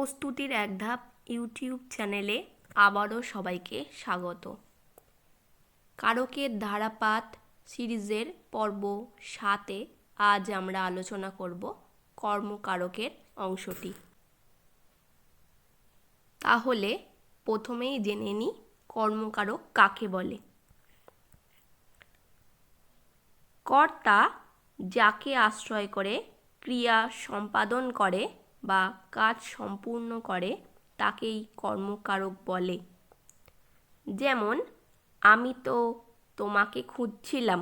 প্রস্তুতির এক ধাপ ইউটিউব চ্যানেলে আবারও সবাইকে স্বাগত। কারকের ধারাপাত সিরিজের পর্ব সাতে আজ আমরা আলোচনা করব কর্মকারকের অংশটি। তাহলে প্রথমেই জেনে নিই কর্মকারক কাকে বলে। কর্তা যাকে আশ্রয় করে, ক্রিয়া সম্পাদন করে বা কাজ সম্পূর্ণ করে তাকেই কর্মকারক বলে। যেমন, আমি তো তোমাকে খুঁজছিলাম।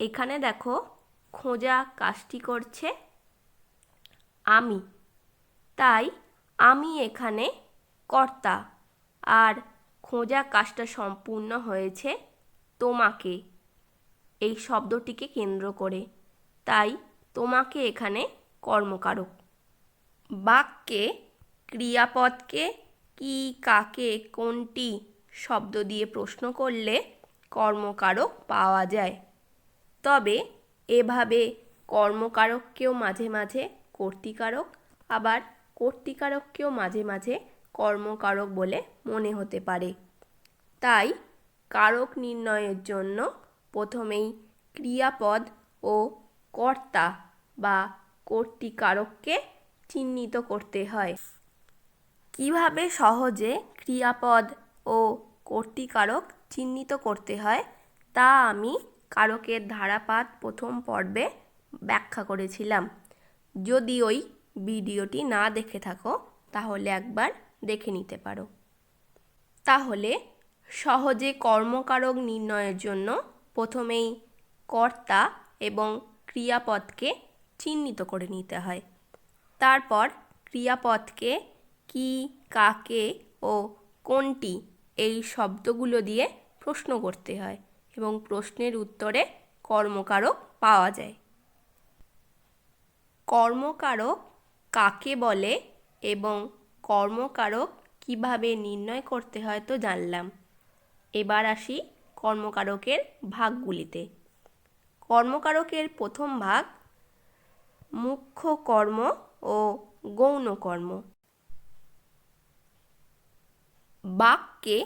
এখানে দেখো, খোঁজা কাজটি করছে আমি। তাই আমি এখানে কর্তা, আর খোঁজা কাজটা সম্পূর্ণ হয়েছে তোমাকে। এই শব্দটিকে কেন্দ্র করে। তাই তোমাকে এখানে কর্মকারক। বাক্যে, ক্রিয়াপদকে কি, কাকে, কোনটি শব্দ দিয়ে প্রশ্ন করলে কর্মকারক পাওয়া যায়। তবে এভাবে কর্মকারককেও মাঝে মাঝে কর্তিকারক, আবার কর্তিকারককেও মাঝে মাঝে কর্মকারক বলে মনে হতে পারে। তাই কারক নির্ণয়ের জন্য প্রথমেই ক্রিয়াপদ ও কর্তা বা কর্তিকারককে চিহ্নিত করতে হয়। কীভাবে সহজে ক্রিয়াপদ ও কর্তিকারক চিহ্নিত করতে হয়, তা আমি কারকের ধারাপাত প্রথম পর্বে ব্যাখ্যা করেছিলাম। যদি ওই ভিডিওটি না দেখে থাকো, তাহলে একবার দেখে নিতে পারো। তাহলে সহজে কর্মকারক নির্ণয়ের জন্য প্রথমেই কর্তা এবং ক্রিয়াপদকে চিহ্নিত করে নিতে হয়। তারপর ক্রিয়াপদকে কি, কাকে ও কোনটি এই শব্দগুলো দিয়ে প্রশ্ন করতে হয় এবং প্রশ্নের উত্তরে কর্মকারক পাওয়া যায়। কর্মকারক কাকে বলে এবং কর্মকারক কীভাবে নির্ণয় করতে হয় তো জানলাম। এবার আসি কর্মকারকের ভাগগুলিতে। কর্মকারকের প্রথম ভাগ মুখ্য কর্ম ও গৌণ কর্ম বাক্যে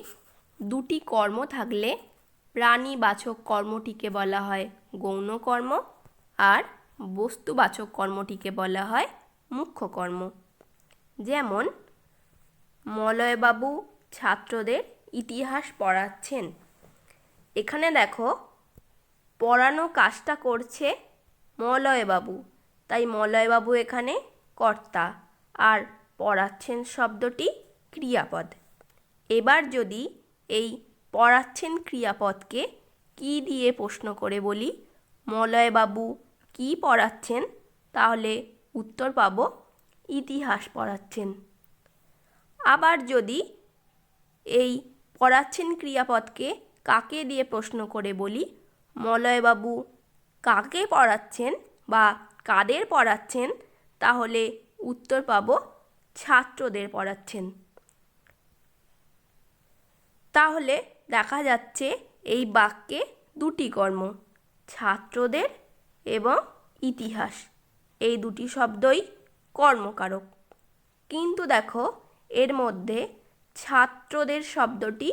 দুটি কর্ম থাকলে প্রাণীবাচক কর্মটিকে বলা হয় গৌণ কর্ম আর বস্তুবাচক কর্মটিকে বলা হয় মুখ্য কর্ম যেমন, মলয়বাবু ছাত্রদের ইতিহাস পড়াচ্ছেন। এখানে দেখো, পড়ানো কাজটা করছে মলয়বাবু। তাই মলয়বাবু এখানে কর্তা আর পড়াচ্ছেন শব্দটি ক্রিয়াপদ। এবার যদি এই পড়াচ্ছেন ক্রিয়াপদকে কি দিয়ে প্রশ্ন করে বলি, মলয়বাবু কি পড়াচ্ছেন? তাহলে উত্তর পাব, ইতিহাস পড়াচ্ছেন। আবার যদি এই পড়াচ্ছেন ক্রিয়াপদকে কাকে দিয়ে প্রশ্ন করে বলি, মলয়বাবু কাকে পড়াচ্ছেন বা কাদের পড়াচ্ছেন তাহলে উত্তর পাব ছাত্রদের পড়াচ্ছেন। তাহলে দেখা যাচ্ছে এই বাক্যে দুটি কর্ম, ছাত্রদের এবং ইতিহাস। এই দুটি শব্দই কর্মকারক। কিন্তু দেখো, এর মধ্যে ছাত্রদের শব্দটি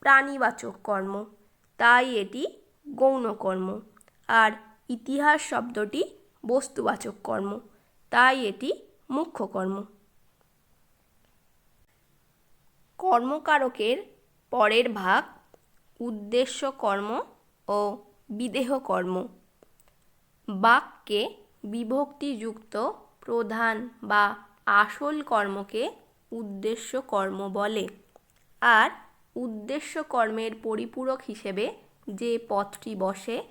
প্রাণীবাচক কর্ম, তাই এটি গৌণ কর্ম। আর ইতিহাস শব্দটি বস্তুবাচক কর্ম। তাই এটি মুখ্য কর্ম। কর্মকারকের পরের ভাগ উদ্দেশ্য কর্ম ও বিদেহ কর্ম। বাক্যে বিভক্তিযুক্ত প্রধান বা আসল কর্মকে উদ্দেশ্য কর্ম বলে। আর উদ্দেশ্য কর্মের পরিপূরক হিসেবে যে পথটি বসে,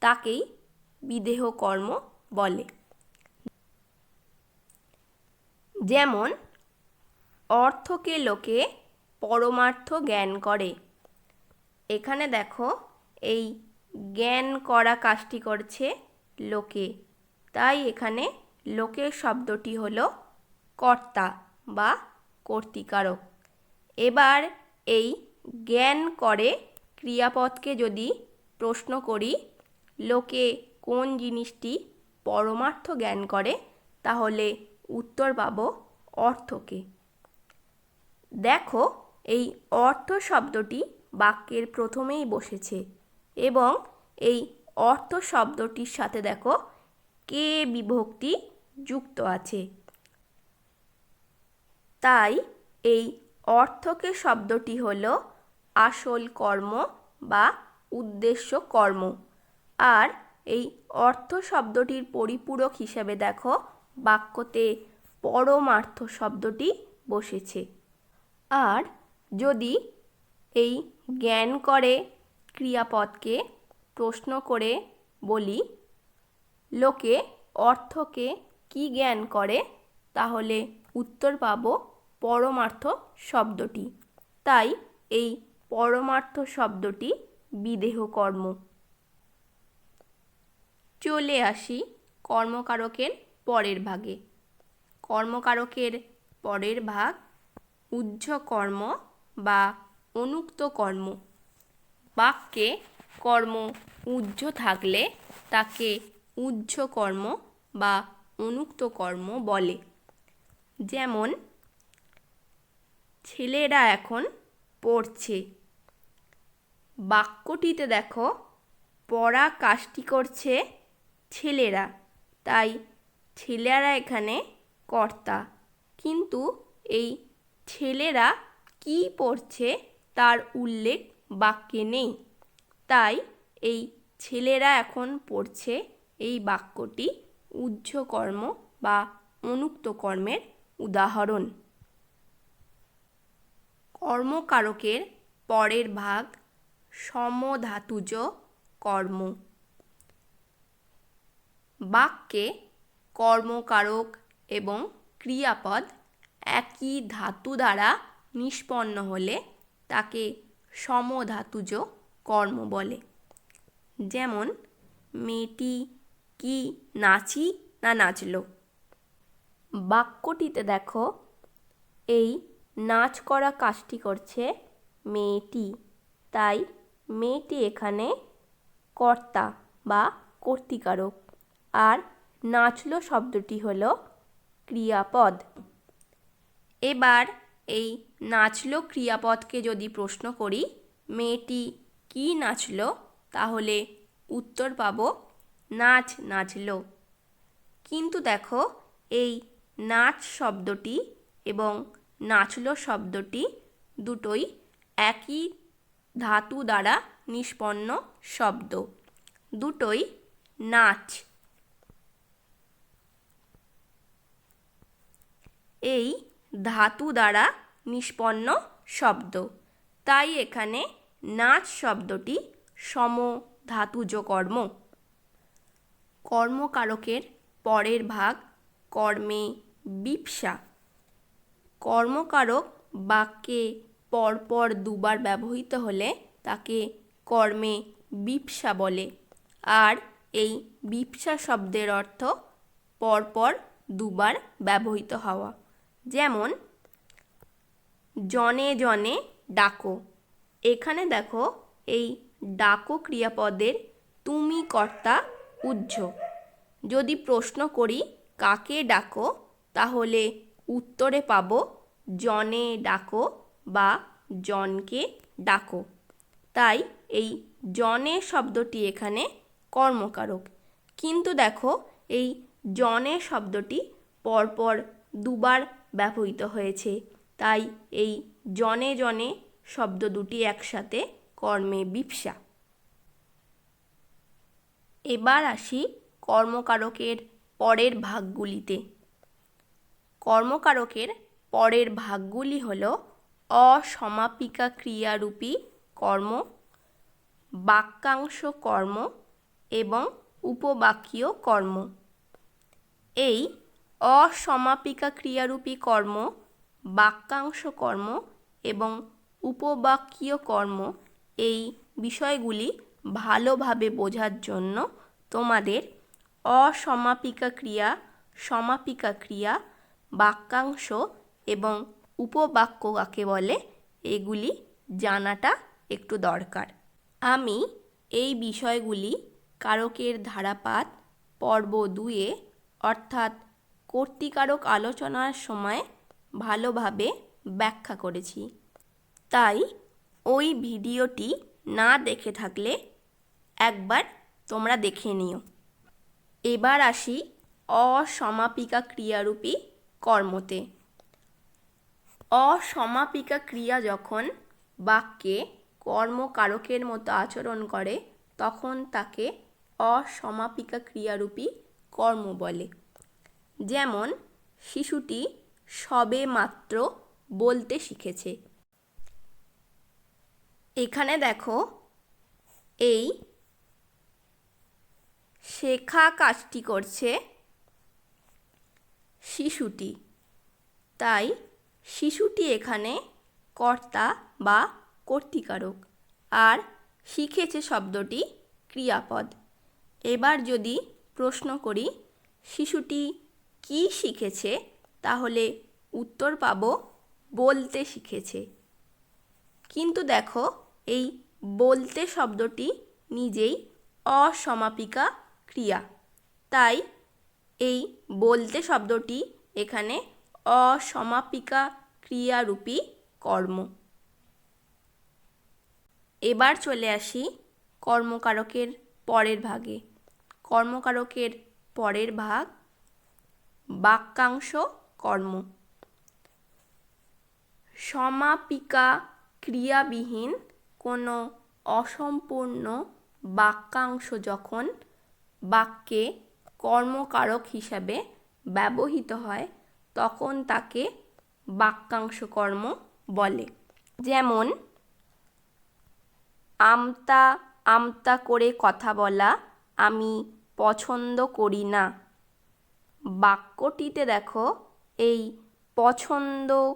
তাকেই বিদেহ কর্ম বলে। যেমন, অর্থকে লোকে পরমার্থ জ্ঞান করে। এখানে দেখো, এই জ্ঞান করা কাজটি করছে লোকে। তাই এখানে লোকের শব্দটি হলো কর্তা বা কর্তিকারক। এবার এই জ্ঞান করে ক্রিয়াপদকে যদি প্রশ্ন করি, লোকে কোন জিনিসটি পরমার্থ জ্ঞান করে, তাহলে উত্তর পাব অর্থকে। দেখো, এই অর্থ শব্দটি বাক্যের প্রথমেই বসেছে এবং এই অর্থ শব্দটির সাথে দেখো, কে বিভক্তি যুক্ত আছে। তাই এই অর্থকে শব্দটি হল আসল কর্ম বা উদ্দেশ্য কর্ম। আর এই অর্থ শব্দটির পরিপূরক হিসেবে দেখো বাক্যতে পরমার্থ শব্দটি বসেছে। আর যদি এই জ্ঞান করে ক্রিয়াপদকে প্রশ্ন করে বলি, লোকে অর্থকে কি জ্ঞান করে? তাহলে উত্তর পাব পরমার্থ শব্দটি। তাই এই পরমার্থ শব্দটি বিদেহ কর্ম। চলে আসি কর্মকারকের পরের ভাগে। কর্মকারকের পরের ভাগ উজ্জ কর্ম বা অনুক্ত কর্ম বাক্যে কর্ম উজ্জ থাকলে তাকে উজ্জ কর্ম বা অনুক্ত কর্ম বলে। যেমন, ছেলেরা এখন পড়ছে। বাক্যটিতে দেখো, পড়া কাজটি করছে ছেলেরা, তাই ছেলেরা এখানে কর্তা। কিন্তু এই ছেলেরা কি পড়ছে তার উল্লেখ বাক্যে নেই। তাই এই ছেলেরা এখন পড়ছে এই বাক্যটি কর্ম বা অনুক্ত কর্মের উদাহরণ। কর্মকারকের পরের ভাগ সমধাতুজ কর্ম। বাক্যে কর্মকারক এবং ক্রিয়াপদ একই ধাতু দ্বারা নিষ্পন্ন হলে তাকে সমধাতুজ কর্ম বলে। যেমন, মেয়েটি কি নাচি না নাচলো? বাক্যটিতে দেখো, এই নাচ করা কাজটি করছে মেয়েটি, তাই মেয়েটি এখানে কর্তা বা কর্তিকারক। আর নাচলো শব্দটি হল ক্রিয়াপদ। এবার এই নাচলো ক্রিয়াপদকে যদি প্রশ্ন করি, মেয়েটি কি নাচলো? তাহলে উত্তর পাব, নাচ নাচলো। কিন্তু দেখো, এই নাচ শব্দটি এবং নাচলো শব্দটি দুটোই একই ধাতু দ্বারা নিষ্পন্ন শব্দ। দুটোই নাচ। এই ধাতু দ্বারা নিষ্পন্ন শব্দ। তাই এখানে নাচ শব্দটি সম ধাতুজ কর্ম কর্মকারকের পরের ভাগ কর্মে বিপসা। কর্মকারক বাক্যে পরপর দুবার ব্যবহৃত হলে তাকে কর্মে বিপসা বলে। আর এই বিপসা শব্দের অর্থ পরপর দুবার ব্যবহৃত হওয়া। যেমন, জনে জনে ডাকো। এখানে দেখো এই ডাকো ক্রিয়াপদের তুমি কর্তা উজ্জ। যদি প্রশ্ন করি কাকে ডাকো, তাহলে উত্তরে পাব জনে ডাকো বা জনকে ডাকো। তাই এই জনে শব্দটি এখানে কর্মকারক। কিন্তু দেখো এই জনে শব্দটি পরপর দুবার ব্যবহৃত হয়েছে। তাই এই জনে জনে শব্দ দুটি একসাথে কর্মে বিপসা। এবার আসি কর্মকারকের পরের ভাগগুলিতে। কর্মকারকের পরের ভাগগুলি হল অসমাপিকা ক্রিয়ারূপী কর্ম, বাক্যাংশ কর্ম এবং উপবাক্যীয় কর্ম। এই অসমাপিকা ক্রিয়ারূপী কর্ম, বাক্যাংশ কর্ম এবং উপবাক্যীয় কর্ম এই বিষয়গুলি ভালোভাবে বোঝার জন্য তোমাদের অসমাপিকা ক্রিয়া, সমাপিকা ক্রিয়া, বাক্যাংশ এবং উপবাক্য কাকে বলে এগুলি জানাটা একটু দরকার। আমি এই বিষয়গুলি কারকের ধারাপাত পর্ব দুয়ে অর্থাৎ কর্তিকারক আলোচনার সময় ভালোভাবে ব্যাখ্যা করেছি। তাই ওই ভিডিওটি না দেখে থাকলে একবার তোমরা দেখে নিও। এবার আসি অসমাপিকা ক্রিয়ারূপী কর্মতে। অসমাপিকা ক্রিয়া যখন বাক্যে কর্মকারকের মতো আচরণ করে, তখন তাকে অসমাপিকা ক্রিয়ারূপী কর্ম বলে। যেমন, শিশুটি সবে মাত্র বলতে শিখেছে। এখানে দেখো, এই শেখা কাজটি করছে শিশুটি। তাই শিশুটি এখানে কর্তা বা কর্তিকারক, আর শিখেছে শব্দটি ক্রিয়াপদ। এবার যদি প্রশ্ন করি, শিশুটি কি শিখেছে, তাহলে উত্তর পাব বলতে শিখেছে। কিন্তু দেখো, এই বলতে শব্দটি নিজেই অসমাপিকা ক্রিয়া। তাই এই বলতে শব্দটি এখানে অসমাপিকা ক্রিয়ারূপী কর্ম। এবার চলে আসি কর্মকারকের পরের ভাগে। কর্মকারকের পরের ভাগ বাক্যাংশ কর্ম। সমাপিকা ক্রিয়াবিহীন কোনো অসম্পূর্ণ বাক্যাংশ যখন বাক্যে কর্মকারক হিসাবে ব্যবহৃত হয়, তখন তাকে বাক্যাংশ কর্ম বলে। যেমন, আমতা আমতা করে কথা বলা আমি পছন্দ করি না। বাক্যটিতে দেখো, এই পছন্দ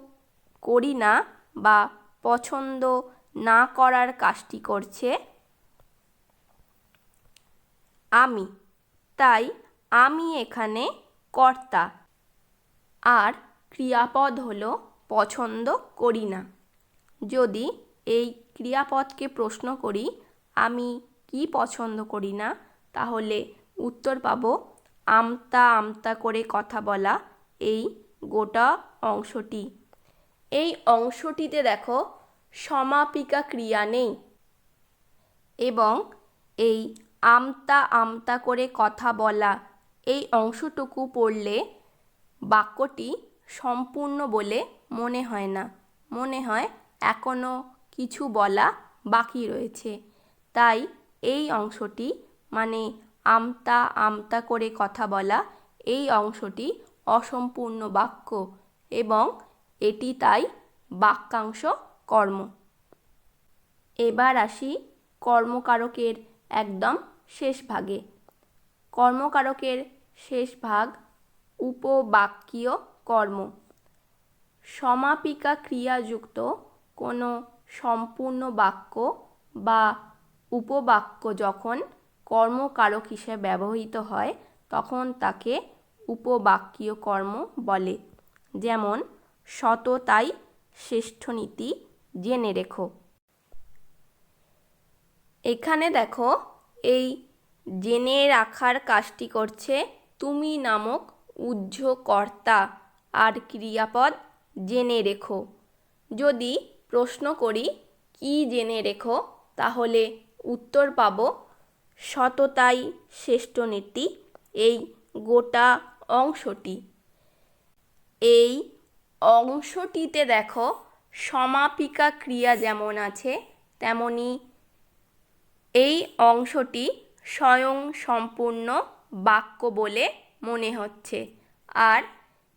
করি না বা পছন্দ না করার কাজটি করছে আমি। তাই আমি এখানে কর্তা। আর ক্রিয়াপদ হলো পছন্দ করি না। যদি এই ক্রিয়াপদকে প্রশ্ন করি, আমি কি পছন্দ করি না, তাহলে উত্তর পাব আমতা আমতা করে কথা বলা এই গোটা অংশটি। এই অংশটিতে দেখো সমাপিকা ক্রিয়া নেই এবং এই আমতা আমতা করে কথা বলা এই অংশটুকু পড়লে বাক্যটি সম্পূর্ণ বলে মনে হয় না। মনে হয় এখনও কিছু বলা বাকি রয়েছে। তাই এই অংশটি মানে আমতা আমতা করে কথা বলা, এই অংশটি অসম্পূর্ণ বাক্য এবং এটি তাই বাক্যাংশ কর্ম। এবার আসি কর্মকারকের একদম শেষ ভাগে। কর্মকারকের শেষ ভাগ উপবাক্যীয় কর্ম। সমাপিকা ক্রিয়াযুক্ত কোনো সম্পূর্ণ বাক্য বা উপবাক্য যখন কর্মকারক হিসেবে ব্যবহৃত হয়, তখন তাকে উপবাক্যীয় কর্ম বলে। যেমন, সততাই শ্রেষ্ঠ নীতি, জেনে রেখো। এখানে দেখো, এই জেনে রাখার কাজটি করছে তুমি নামক উজ্জ কর্তা আর ক্রিয়াপদ জেনে রেখো। যদি প্রশ্ন করি, কি জেনে রেখো? তাহলে উত্তর পাব সততাই শ্রেষ্ঠ নীতি। এই গোটা অংশটি। এই অংশটিতে দেখো, সমাপিকা ক্রিয়া যেমন আছে, তেমনি এই অংশটি স্বয়ং সম্পূর্ণ বাক্য বলে মনে হচ্ছে। আর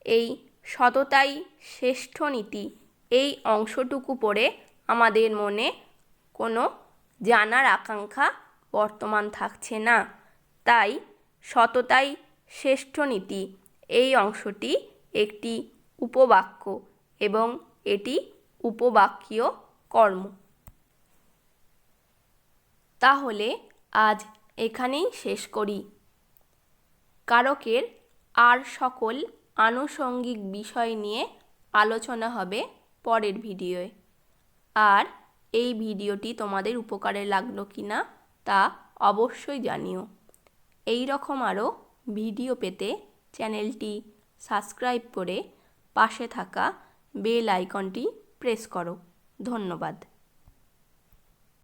এই সততাই শ্রেষ্ঠ নীতি, এই অংশটুকু পড়ে আমাদের মনে কোনো জানার আকাঙ্ক্ষা বর্তমান থাকছে না। তাই সততাই শ্রেষ্ঠ নীতি। এই অংশটি একটি উপবাক্য এবং এটি উপবাক্যীয় কর্ম। তাহলে আজ এখানেই শেষ করি। কারকের আর সকল আনুষঙ্গিক বিষয় নিয়ে আলোচনা হবে পরের ভিডিওয়ে। আর এই ভিডিওটি তোমাদের উপকারে লাগল কি না তা অবশ্যই জানিও। এই রকম আরও ভিডিও পেতে চ্যানেলটি সাবস্ক্রাইব করে পাশে থাকা বেল আইকনটি প্রেস করো। ধন্যবাদ।